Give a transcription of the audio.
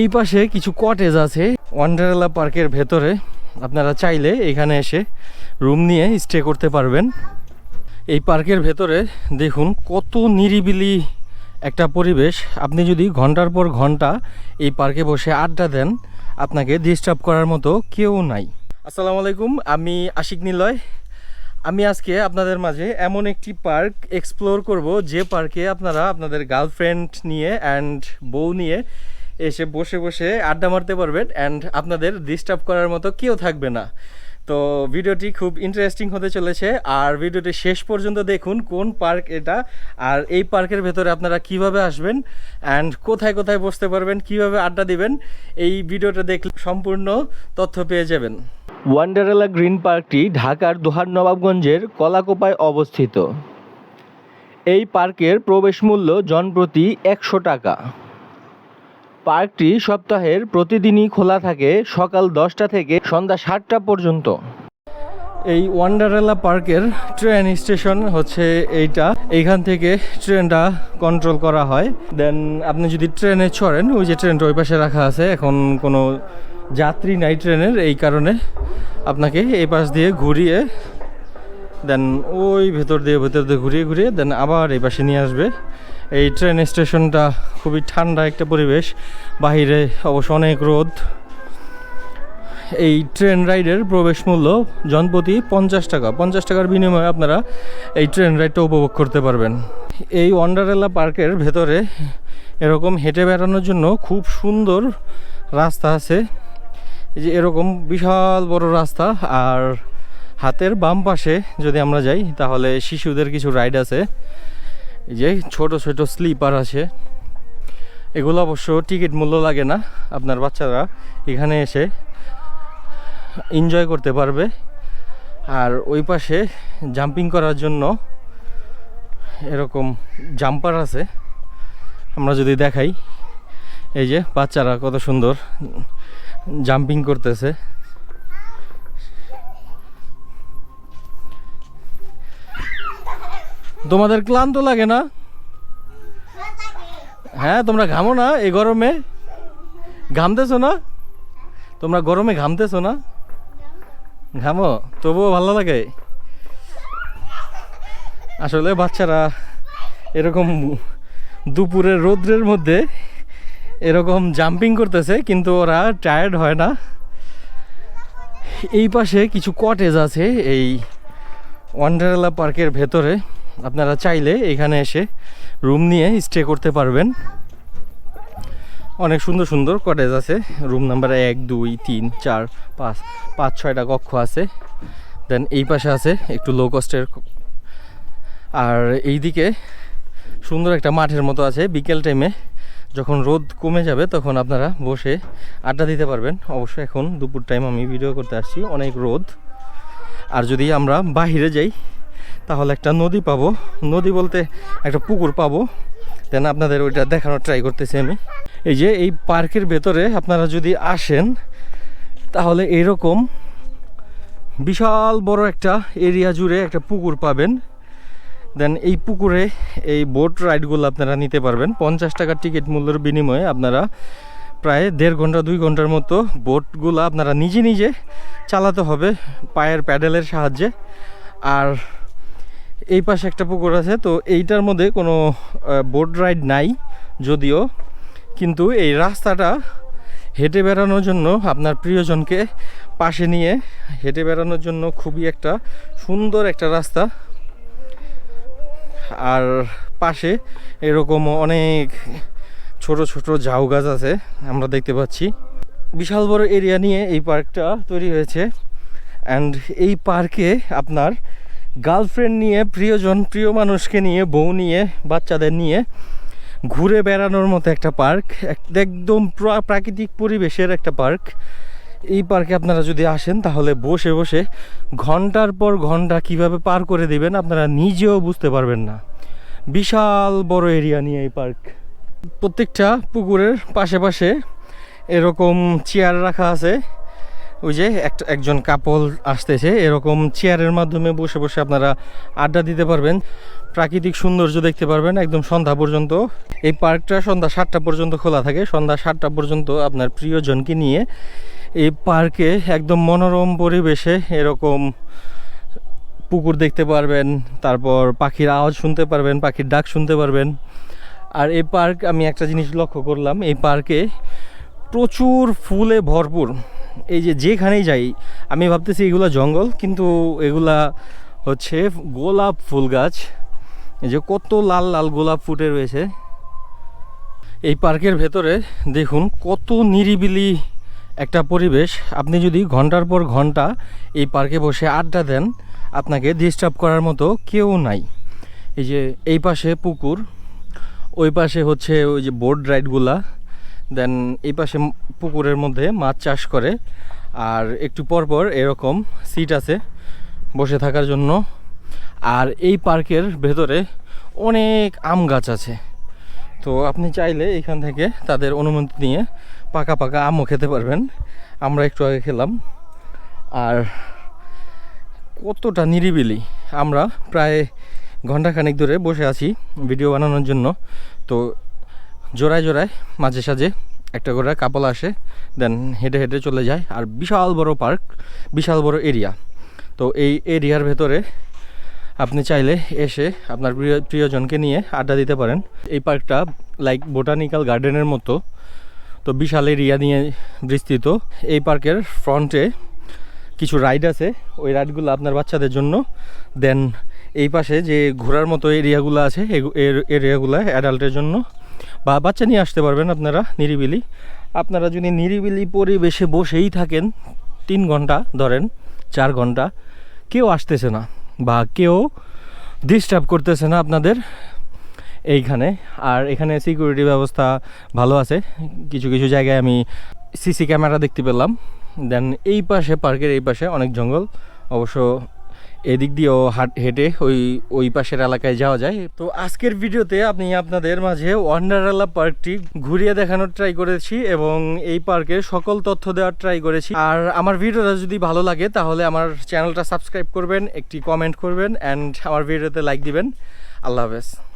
এই পাশে কিছু কটেজ আছে। ওয়ান্ডারলা পার্কের ভেতরে আপনারা চাইলে এখানে এসে রুম নিয়ে স্টে করতে পারবেন। এই পার্কের ভেতরে দেখুন কত নিরিবিলি একটা পরিবেশ। আপনি যদি ঘণ্টার পর ঘণ্টা এই পার্কে বসে আড্ডা দেন, আপনাকে ডিস্টার্ব করার মতো কেউ নাই। আসসালামু আলাইকুম, আমি আশিক নিলয়। আমি আজকে আপনাদের মাঝে এমন একটি পার্ক এক্সপ্লোর করব যে পার্কে আপনারা আপনাদের গার্লফ্রেন্ড নিয়ে অ্যান্ড বউ নিয়ে এসে বসে বসে আড্ডা মারতে পারবেন অ্যান্ড আপনাদের ডিস্টার্ব করার মতো কেউ থাকবে না। তো ভিডিওটি খুব ইন্টারেস্টিং হতে চলেছে। আর ভিডিওটি শেষ পর্যন্ত দেখুন কোন পার্ক এটা আর এই পার্কের ভেতরে আপনারা কীভাবে আসবেন অ্যান্ড কোথায় কোথায় বসতে পারবেন, কীভাবে আড্ডা দিবেন, এই ভিডিওটা দেখলে সম্পূর্ণ তথ্য পেয়ে যাবেন। ওয়ান্ডারেলা গ্রিন পার্কটি ঢাকার দোহার নবাবগঞ্জের কলাকোপায় অবস্থিত। এই পার্কের প্রবেশ মূল্য জনপ্রতি একশো টাকা। পার্কটি সপ্তাহের প্রতিদিনই খোলা থাকে সকাল দশটা থেকে সন্ধ্যা সাতটা পর্যন্ত। এই ওয়ান্ডারেলা পার্কের ট্রেন স্টেশন হচ্ছে এইটা। এইখান থেকে ট্রেনটা কন্ট্রোল করা হয়। দেন আপনি যদি ট্রেনে চড়েন, ওই যে ট্রেনটা ওই পাশে রাখা আছে। এখন কোনো যাত্রী নাই ট্রেনের, এই কারণে আপনাকে এই পাশ দিয়ে ঘুরিয়ে দেন ওই ভেতর দিয়ে ভেতর দিয়ে ঘুরিয়ে ঘুরিয়ে দেন আবার এই পাশে নিয়ে আসবে। এই ট্রেন স্টেশনটা খুবই ঠান্ডা একটা পরিবেশ। বাহিরে অবশ্য অনেক রোদ। এই ট্রেন রাইডের প্রবেশ মূল্য জনপ্রতি পঞ্চাশ টাকা। পঞ্চাশ টাকার বিনিময়ে আপনারা এই ট্রেন রাইডটা উপভোগ করতে পারবেন। এই ওয়ান্ডারেলা পার্কের ভেতরে এরকম হেঁটে বেড়ানোর জন্য খুব সুন্দর রাস্তা আছে। এই যে এরকম বিশাল বড় রাস্তা আর হাতের বাম পাশে যদি আমরা যাই, তাহলে শিশুদের কিছু রাইড আছে। যে ছোট ছোট স্লিপার আছে। এগুলো অবশ্য টিকিট মূল্য লাগে না, আপনার বাচ্চারা এখানে এসে এনজয় করতে পারবে। আর ওই পাশে জাম্পিং করার জন্য এরকম জাম্পার আছে। আমরা যদি দেখাই, এই যে বাচ্চারা কত সুন্দর জাম্পিং করতেছে। তোমাদের ক্লান্ত লাগে না? হ্যাঁ তোমরা ঘামো না এই গরমে। ঘামতেছো না? তোমরা গরমে ঘামতেছো না? ঘামো, তবুও ভালো লাগে। আসলে বাচ্চারা এরকম দুপুরের রৌদ্রের মধ্যে এরকম জাম্পিং করতেছে, কিন্তু ওরা টায়ার্ড হয় না। এই পাশে কিছু কটেজ আছে, এই ওয়ান্ডারেলা পার্কের ভেতরে। আপনারা চাইলে এখানে এসে রুম নিয়ে স্টে করতে পারবেন। অনেক সুন্দর সুন্দর কটেজ আছে। রুম নাম্বার এক, দুই, তিন, চার, পাঁচ পাঁচ, ছয়টা কক্ষ আছে। দেন এই পাশে আছে একটু লো কস্টের আর এইদিকে সুন্দর একটা মাঠের মতো আছে। বিকেল টাইমে যখন রোদ কমে যাবে তখন আপনারা বসে আড্ডা দিতে পারবেন। অবশ্য এখন দুপুর টাইম আমি ভিডিও করতে আসছি। অনেক রোদ। আর যদি আমরা বাহিরে যাই তাহলে একটা নদী পাবো। নদী বলতে একটা পুকুর পাবো। দেন আপনাদের ওইটা দেখানোর ট্রাই করতেছি আমি। এই যে এই পার্কের ভেতরে আপনারা যদি আসেন, তাহলে এরকম বিশাল বড় একটা এরিয়া জুড়ে একটা পুকুর পাবেন। দেন এই পুকুরে এই বোট রাইডগুলো আপনারা নিতে পারবেন। পঞ্চাশ টাকার টিকিট মূল্যের বিনিময়ে আপনারা প্রায় দেড় ঘণ্টা, দুই ঘণ্টার মতো বোটগুলো আপনারা নিজে নিজে চালাতে হবে পায়ের প্যাডেলের সাহায্যে। আর এই পাশে একটা পুকুর আছে, তো এইটার মধ্যে কোনো বোট রাইড নাই যদিও। কিন্তু এই রাস্তাটা হেঁটে বেড়ানোর জন্য আপনার প্রিয়জনকে পাশে নিয়ে হেঁটে বেড়ানোর জন্য খুবই একটা সুন্দর একটা রাস্তা। আর পাশে এরকম অনেক ছোট ছোট ঝাউ গাছ আছে, আমরা দেখতে পাচ্ছি। বিশাল বড় এরিয়া নিয়ে এই পার্কটা তৈরি হয়েছে। অ্যান্ড এই পার্কে আপনার গার্লফ্রেন্ড নিয়ে, প্রিয়জন, প্রিয় মানুষকে নিয়ে, বউ নিয়ে, বাচ্চাদের নিয়ে ঘুরে বেড়ানোর মতো একটা পার্ক একদম প্রাকৃতিক পরিবেশের একটা পার্ক। এই পার্কে আপনারা যদি আসেন, তাহলে বসে বসে ঘণ্টার পর ঘণ্টা কীভাবে পার করে দিবেন, আপনারা নিজেও বুঝতে পারবেন না। বিশাল বড় এরিয়া নিয়ে এই পার্ক। প্রত্যেকটা পুকুরের পাশে পাশে এরকম চেয়ার রাখা আছে। ওই যে একজন কাপল আসতেছে, এরকম চেয়ারের মাধ্যমে বসে বসে আপনারা আড্ডা দিতে পারবেন। প্রাকৃতিক সৌন্দর্য দেখতে পারবেন একদম সন্ধ্যা পর্যন্ত। এই পার্কটা সন্ধ্যা সাতটা পর্যন্ত খোলা থাকে। সন্ধ্যা সাতটা পর্যন্ত আপনার প্রিয়জনকে নিয়ে এই পার্কে একদম মনোরম পরিবেশে এরকম পুকুর দেখতে পারবেন, তারপর পাখির আওয়াজ শুনতে পারবেন, পাখির ডাক শুনতে পারবেন। আর এই পার্ক, আমি একটা জিনিস লক্ষ্য করলাম, এই পার্কে প্রচুর ফুলে ভরপুর। এই যে যেখানেই যাই, আমি ভাবতেছি এগুলো জঙ্গল, কিন্তু এগুলা হচ্ছে গোলাপ ফুল গাছ। এই যে কত লাল লাল গোলাপ ফুটে রয়েছে। এই পার্কের ভেতরে দেখুন কত নিরিবিলি একটা পরিবেশ। আপনি যদি ঘণ্টার পর ঘণ্টা এই পার্কে বসে আড্ডা দেন, আপনাকে ডিস্টার্ব করার মতো কেউ নাই। এই যে এই পাশে পুকুর, ওই পাশে হচ্ছে ওই যে বোর্ড রাইডগুলা দেন এই পাশে পুকুরের মধ্যে মাছ চাষ করে। আর একটু পর পর এরকম সিট আছে বসে থাকার জন্য। আর এই পার্কের ভেতরে অনেক আম গাছ আছে। তো আপনি চাইলে এখান থেকে তাদের অনুমতি নিয়ে পাকা পাকা আমও খেতে পারবেন। আমরা একটু আগে খেলাম। আর কতটা নিরিবিলি। আমরা প্রায় ঘন্টাখানেক ধরে বসে আছি ভিডিও বানানোর জন্য। তো জোড়ায় জোড়ায়, মাঝে সাঝে একটা করে কাপল আসে, দেন হেঁটে হেঁটে চলে যায়। আর বিশাল বড় পার্ক, বিশাল বড় এরিয়া। তো এই এরিয়ার ভেতরে আপনি চাইলে এসে আপনার প্রিয়, প্রিয়জনকে নিয়ে আড্ডা দিতে পারেন। এই পার্কটা লাইক বোটানিক্যাল গার্ডেনের মতো। তো বিশাল এরিয়া নিয়ে বিস্তৃত। এই পার্কের ফ্রন্টে কিছু রাইড আছে। ওই রাইডগুলো আপনার বাচ্চাদের জন্য। দেন এই পাশে যে ঘোরার মতো এরিয়াগুলো আছে এরিয়াগুলো অ্যাডাল্টের জন্য। বা বাচ্চা নিয়ে আসতে পারবেন আপনারা নিরিবিলি। আপনারা যদি নিরিবিলি পরিবেশে বসেই থাকেন, তিন ঘণ্টা ধরেন, চার ঘণ্টা, কেউ আসতেছে না বা কেউ ডিস্টার্ব করতেছে না আপনাদের এইখানে। আর এখানে সিকিউরিটি ব্যবস্থা ভালো আছে। কিছু কিছু জায়গায় আমি সিসি ক্যামেরা দেখতে পেলাম। দেন এই পাশে পার্কের এই পাশে অনেক জঙ্গল। অবশ্য এদিক দিয়েও হাট হেঁটে ওই ওই পাশের এলাকায় যাওয়া যায়। তো আজকের ভিডিওতে আমি আপনাদের মাঝে ওয়ান্ডারালা পার্কটি ঘুরিয়ে দেখানোর ট্রাই করেছি এবং এই পার্কের সকল তথ্য দেওয়ার ট্রাই করেছি। আর আমার ভিডিওটা যদি ভালো লাগে, তাহলে আমার চ্যানেলটা সাবস্ক্রাইব করবেন, একটি কমেন্ট করবেন অ্যান্ড আমার ভিডিওতে লাইক দিবেন। আল্লাহ হাফেজ।